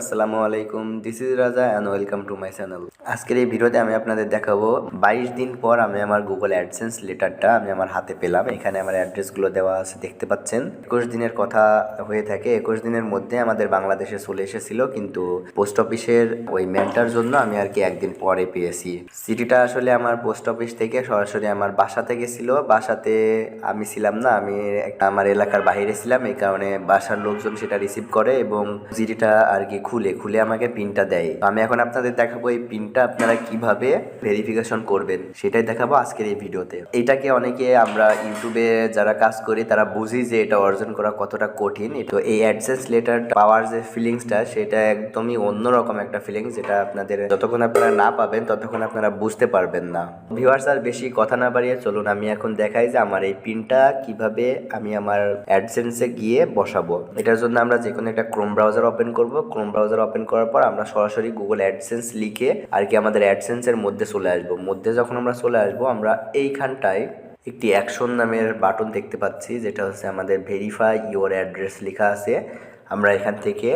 আসসালামু আলাইকুম this is Raja and welcome to my channel আজকের এই ভিডিওতে আমি আপনাদের দেখাবো, বাইশ দিন পর আমি আমার গুগল অ্যাডসেন্স লেটারটা আমি আমার হাতে পেলাম। এখানে আমার অ্যাড্রেসগুলো দেওয়া আছে, দেখতে পাচ্ছেন। একুশ দিনের কথা হয়ে থাকে, একুশ দিনের মধ্যে আমাদের বাংলাদেশে চলে এসেছিল, কিন্তু পোস্ট অফিসের ওই মেলটার জন্য আমি আর কি একদিন পরে পেয়েছি। চিঠিটা আসলে আমার পোস্ট অফিস থেকে সরাসরি আমার বাসাতে গেছিল। বাসাতে আমি ছিলাম না, আমি আমার এলাকার বাইরে ছিলাম, এই কারণে বাসার লোকজন সেটা রিসিভ করে এবং চিঠিটা আর কি খুলে খুলে আমাকে পিনটা দেয়। তো আমি এখন আপনাদের দেখাবো এই পিনটা আপনারা কীভাবে ভেরিফিকেশন করবেন, সেটাই দেখাবো আজকের এই ভিডিওতে। এটাকে অনেকে আমরা ইউটিউবে যারা কাজ করি, তারা বুঝি যে এটা অর্জন করা কতটা কঠিন। তো এই অ্যাডসেন্স লেটার পাওয়ার যে ফিলিংসটা সেটা একদমই অন্যরকম একটা ফিলিংস যেটা আপনাদের যতক্ষণ আপনারা না পাবেন, ততক্ষণ আপনারা বুঝতে পারবেন না। ভিউয়ার্স আর বেশি কথা না বাড়িয়ে চলুন, আমি এখন দেখাই যে আমার এই পিনটা কীভাবে আমি আমার অ্যাডসেন্সে গিয়ে বসাবো। এটার জন্য আমরা যে কোনো একটা ক্রোম ব্রাউজার ওপেন করব। ক্রোম ব্রাউজার ওপেন করার পর আমরা সরাসরি গুগল অ্যাডসেন্স লিখে আর কি আমাদের অ্যাডসেন্সের মধ্যে চলে আসব। মধ্যে যখন আমরা চলে আসব, আমরা এইখানটায় একটি অ্যাকশন নামের বাটন দেখতে পাচ্ছি, যেটা হচ্ছে আমাদের ভেরিফাই ইওর অ্যাড্রেস লেখা আছে। আমরা এখান থেকে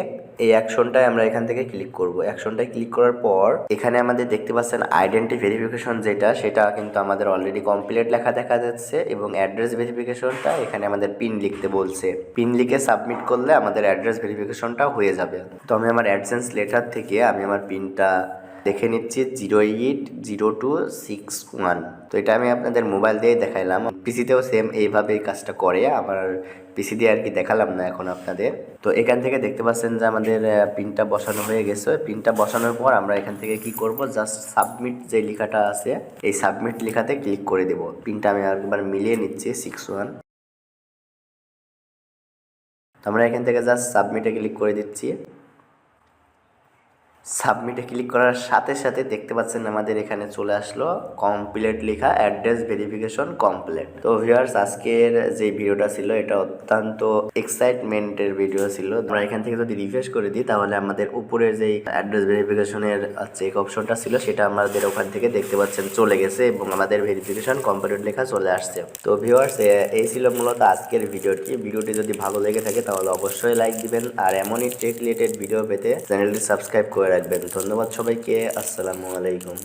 এই অ্যাকশনটায় আমরা এখান থেকে ক্লিক করব। অ্যাকশনটায় ক্লিক করার পর এখানে আমাদের দেখতে পাচ্ছেন আইডেন্টি ভেরিফিকেশন যেটা, সেটা কিন্তু আমাদের অলরেডি কমপ্লিট লেখা দেখা যাচ্ছে এবং অ্যাড্রেস ভেরিফিকেশনটা এখানে আমাদের পিন লিখতে বলছে। পিন লিখে সাবমিট করলে আমাদের অ্যাড্রেস ভেরিফিকেশনটা হয়ে যাবে। তো আমি আমার অ্যাডসেন্স লেটার থেকে আমি আমার পিনটা দেখে নিচ্ছি zero eight zero two six one. তো এটা আমি আপনাদের মোবাইল দিয়ে দেখাইলাম। পিসিতেও সেম এইভাবেই কাজটা করে আমার পিসি দিয়ে আর কি দেখালাম না এখন আপনাদের। তো এখান থেকে দেখতে পাচ্ছেন যে আমাদের পিনটা বসানো হয়ে গেছে। পিনটা বসানোর পর আমরা এখান থেকে কি করব? জাস্ট সাবমিট যে লেখাটা আছে, এই সাবমিট লেখাতে ক্লিক করে দেব। পিনটা আমি একবার মিলিয়ে নিচ্ছি সিক্স ওয়ান আমরা এখান থেকে জাস্ট সাবমিটে ক্লিক করে দিচ্ছি। সাবমিটে ক্লিক করার সাথে সাথে দেখতে পাচ্ছেন আমাদের এখানে চলে আসলো কমপ্লিট লেখা অ্যাড্রেস ভেরিফিকেশন কমপ্লিট তো ভিউয়ার্স আজকের যে ভিডিওটা ছিল, এটা অত্যন্ত এক্সাইটমেন্টের ভিডিও ছিল। আমরা এখান থেকে যদি রিফ্রেশ করে দিই, তাহলে আমাদের উপরের যে অ্যাড্রেস ভেরিফিকেশনের চেক অপশনটা ছিল, সেটা আমাদের ওখান থেকে দেখতে পাচ্ছেন চলে গেছে এবং আমাদের ভেরিফিকেশন কমপ্লিট লেখা চলে আসছে। তো ভিউয়ার্স এই ছিল মূলত আজকের ভিডিওটি ভিডিওটি যদি ভালো লেগে থাকে, তাহলে অবশ্যই লাইক দিবেন। আর এমনই টেক রিলেটেড ভিডিও পেতে চ্যানেলটি সাবস্ক্রাইব করে রাখবেন ধন্যবাদ সবাইকে আসসালামু আলাইকুম।